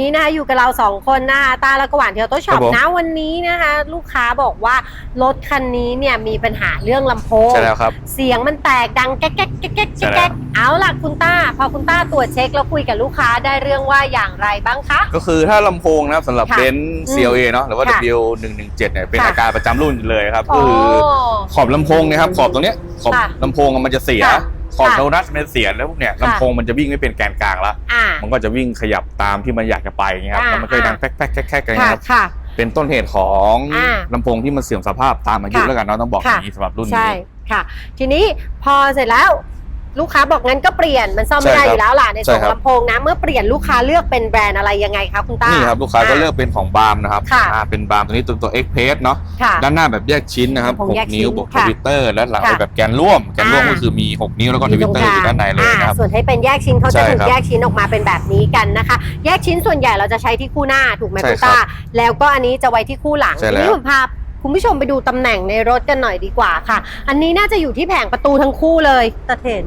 นี้นะคะอยู่กับเราสองคนนะคะตาและกหวานเที่ยวโต๊ะช็อครัปบผม นะวันนี้นะคะ ลูกค้าบอกว่ารถคันนี้เนี่ยมีปัญหาเรื่องลำโพง ใช่แล้วครับ เสียงมันแตกดังแก๊กแก๊กแก๊กแก๊กใช่แล้วแก๊กเอาล่ะคุณต้า พอคุณต้าตรวจเช็คแล้วคุยกับลูกค้าได้เรื่องว่าอย่างไรบ้างคะ ก็คือถ้าลำโพงนะครับสำหรับค่ะเบนซ์ CLA เนาะหรือว่า ค่ะ W117 เนี่ยเป็นค่ะ อาการประจำรุ่นเลยครับ โอ้ก็คือขอบลำโพงเนะครับขอบตรงเนี้ยขอบค่ะลำโพงอะมันจะเสีย ค่ะ ขอบค่ะโทนัสมันจะเสียแล้วพวกเนี่ยค่ะลำโพงมันจะวิ่งไม่เป็นแกนกลางละอ่า มันก็จะวิ่งขยับตามที่มันอยากจะไปอย่างเงี้ยครับอ่า แล้วมันก็จะดังอ่าแป๊กแป๊กแป๊กแป๊กกันค่ะครับค่ะ เป็นต้นเหตุของอ่าลำโพงที่มันเสื่อมสภาพตามอายุค่ะแล้วกันเนาะต้องบอกอค่ะ ย่างนี้สำหรับรุ่นใช่นี้ ค่ะ ทีนี้พอเสร็จแล้ว ลูกค้าบอกงั้นก็เปลี่ยนมันซ่อมไม่ได้ใช่อครับยู่แล้วล่ะในส่วนใช่ครับลำโพงนะ เมื่อเปลี่ยนลูกค้าเลือกเป็นแบรนด์อะไรยังไงคะคุณต้านี่นี่ครับลูกค้าก็เลือกเป็นของบาร์มนะครับค่ะ อ่าเป็นบาร์มตัวนี้ตัวตัว X p a c e เนาะค่ะ ด้านหน้าแบบแยกชิ้นนะครับลำโพงแยก6นิ้วชิ้นบวกทค่ะวิตเตอร์และหลังค่ะแบบแกนร่วมแกนร่วมอ่า ก็คือมี6นิ้วแล้วก็ทวิตเตอร์อยู่ด้านในเลยนะครับ อ่าส่วนให้เป็นแยกชิ้นเขาใช่จะถูกครับแยกชิ้นออกมาเป็นแบบนี้กันนะคะ แยกชิ้นส่วนใหญ่เราจะใช้ที่คู่หน้าถูกไหมใช่คุณครับต้าแล้วก็อันนี้จะไว้ที่คู่หลังใช่ทีแล้ว นี้ผมพา คุณผู้ชมไปดูตำแหน่งในรถกันหน่อยดีกว่าค่ะ อันนี้น่าจะอยู่ที่แผงประตูทั้งคู่เลยตะเห็น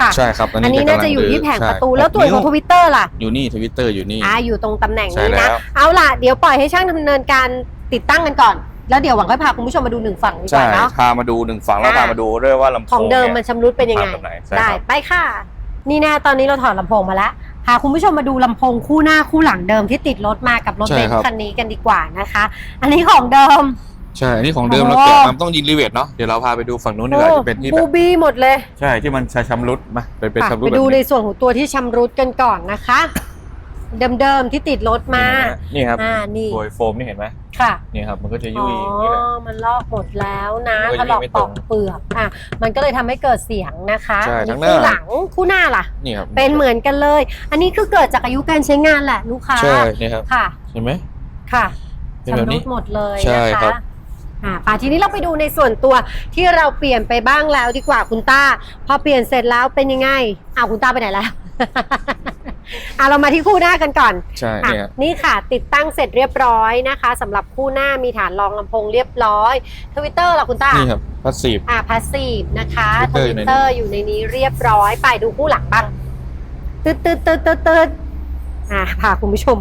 ค่ะใช่ครับอันนี้น่าจะอยู่ที่แผงประตูใช่แล้วตัวของทวิตเตอร์ล่ะอยู่นี่ทวิตเตอร์อยู่นี่อ่าอยู่ตรงตำแหน่งใช่นี้แล้นะวเอาล่ะเดี๋ยวปล่อยให้ช่างดำเนินการติดตั้งกันก่อน แล้วเดี๋ยวหวังค่อยพาคุณผู้ชมมาดูหนึ่งฝั่งดีกใช่ว่าเนาะพามาดูหนึ่งฝั่งแล้วอ่าพามาดูด้วยว่าลำโพงของเดิมมันยชำรุดเป็นยังไงทำแบบไหนใช่ได้ครับไปค่ะ นี่แน่ตอนนี้เราถอดลำโพงมาแล้วพาคุณผู้ชมมาดูลำโพงคู่หน้าคู่หลังเดิมที่ติดรถมากับรถใช่เบนครับซ์คันนี้กันดีกว่านะคะ อันนี้ของเดิม ใช่ อันนี้ของเดิมโอ้เราแกะมันต้องยิงรีเวทเนาะ เดี๋ยวเราพาไปดูฝั่งนู้นดีกว่าจะเป็นที่บูแบบบี้หมดเลย ใช่ที่มันใช้ชำรุดมาไปเป็นค่ะชำรุดไปแบบดูในนี้ส่วนของตัวที่ชำรุดกันก่อนนะคะ เดิมๆที่ติดรถมา นี่ครับอ่านี่โดยโฟมนี่เห็นไหมค่ะ นี่ครับมันก็จะอ๋ยุ่ยอย่างนี้แหละอมันลอกหมดแล้วนะมันถก็ลอกยังไม่ปตอรงกเปลือกอะมันก็เลยทำให้เกิดเสียงนะคะใช่อันทั้นี้งหน้าคู่หลังคู่หน้าล่ะนี่ครับเป็นเหมือนกันเลย อันนี้คือเกิดจากอายุการใช้งานแหละลูกค้าใช่นี่ครับค่ะเห็นไหมค่ะเป็นแบบชำนี้รุดหมดเลยใช่นะครัคะบ อ่าป่าทีนี้เราไปดูในส่วนตัวที่เราเปลี่ยนไปบ้างแล้วดีกว่าคุณต้า พอเปลี่ยนเสร็จแล้วเป็นยังไงอ้าวคุณต้าไปไหนแล้ว อะเรามาที่คู่หน้ากันก่อนใช่อะเนี่ย นี่ค่ะ ติดตั้งเสร็จเรียบร้อยนะคะสำหรับคู่หน้ามีฐานรองลำโพงเรียบร้อยทวิตเตอร์ล่ะคุณต้า นี่ครับพาสซีฟ อ่าพาสซีฟนะคะท Twitter วิตเตอร์อยู่ในนี้เรียบร้อย ไปดูคู่หลังบ้างตึ๊ดตึ๊ดตึ๊ดตึ๊ดตึ๊ดอ่าพาคุณผู้ชม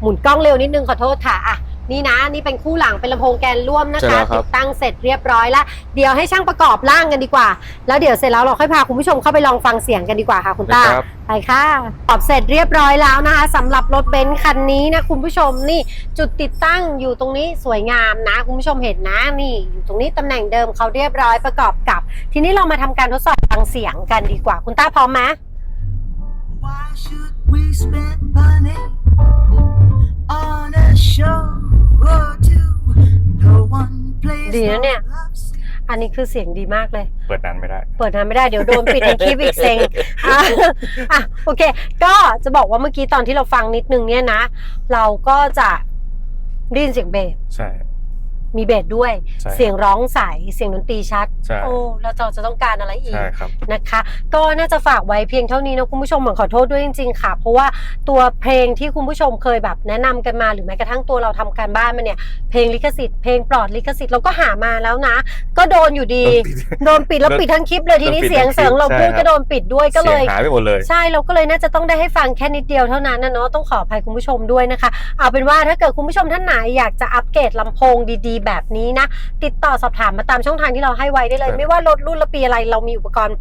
หมุนกล้องเร็วนิดนึงขอโทษค่ะอะ นี่นะนี่เป็นคู่หลังเป็นลำโพงแกนร่วมนะใช่คะ แล้วครับ ติดตั้งเสร็จเรียบร้อยแล้วเดี๋ยวให้ช่างประกอบร่างกันดีกว่า แล้วเดี๋ยวเสร็จแล้วเราค่อยพาคุณผู้ชมเข้าไปลองฟังเสียงกันดีกว่าค่ะคุณต้า นะครับ ไปค่ะตอบเสร็จเรียบร้อยแล้วนะคะสำหรับรถเบนซ์คันนี้นะคุณผู้ชมนี่จุดติดตั้งอยู่ตรงนี้สวยงามนะ คุณผู้ชมเห็นนะนี่ อยู่ตรงนี้ตำแหน่งเดิมเขาเรียบร้อยประกอบกับ ทีนี้เรามาทำการทดสอบฟังเสียงกันดีกว่า คุณต้าพร้อมไหม Why should we spend money on a show or two? No one plays ดีนะเนี่ย no love scene. อันนี้คือเสียงดีมากเลย เปิดนานไม่ได้ เปิดนานไม่ได้เดี๋ยวโดนปิดในคลิปอีกเซ็งอะอะโอเค ก็จะบอกว่าเมื่อกี้ตอนที่เราฟังนิดนึงเนี่ยนะ เราก็จะได้ยินเสียงเบสใช่ มีเบสด้วย ใช่ เสียงร้องใสเสียงดนตรีชัด ใช่โอ้แล้วเราจะต้องการอะไรอีก ใช่ครับ นะคะ ก็น่าจะฝากไว้เพียงเท่านี้นะคุณผู้ชมเหมือนขอโทษด้วยจริง ๆ ค่ะ เพราะว่าตัวเพลงที่คุณผู้ชมเคยแบบแนะนำกันมาหรือแม้กระทั่งตัวเราทำการบ้านมาเนี่ยเพลงลิขสิทธิ์เพลงปลอดลิขสิทธิ์เราก็หามาแล้วนะ ก็โดนอยู่ดี โดนปิดแล้วปิดทั้งคลิปเลยทีนี้โดนปิดเสียงทั้งคลิปเสียงเราพูดใช่ครับ ก็โดนปิดด้วยก็เลย สีงหายไปหมดเลย ใช่เราก็เลยน่าจะต้องได้ให้ฟังแค่นิดเดียวเท่านั้นนะเนาะต้องขออภัยคุณผู้ชมด้วยนะคะ เอาเป็นว่าถ้าเกิดคุณผู้ชมท่านไหนอยากจะอัปเกรดลำโพงดีๆแบบนี้นะ ติดต่อสอบถามมาตามช่องทางที่เราให้ไว้ได้เลยครับไม่ว่ารถรุ่นละปีอะไรเรามีอุปกรณ์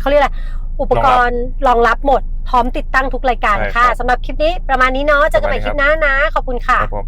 เขาเรียกอะไรอุปกรณ์รองรับหมด พร้อมติดตั้งทุกรายการใช่ค่ะครับสำหรับคลิปนี้ประมาณนี้เนาะเจอกันใหม่ประคมาณนี้ลิปหน้านะ ขอบคุณค่ะครับผม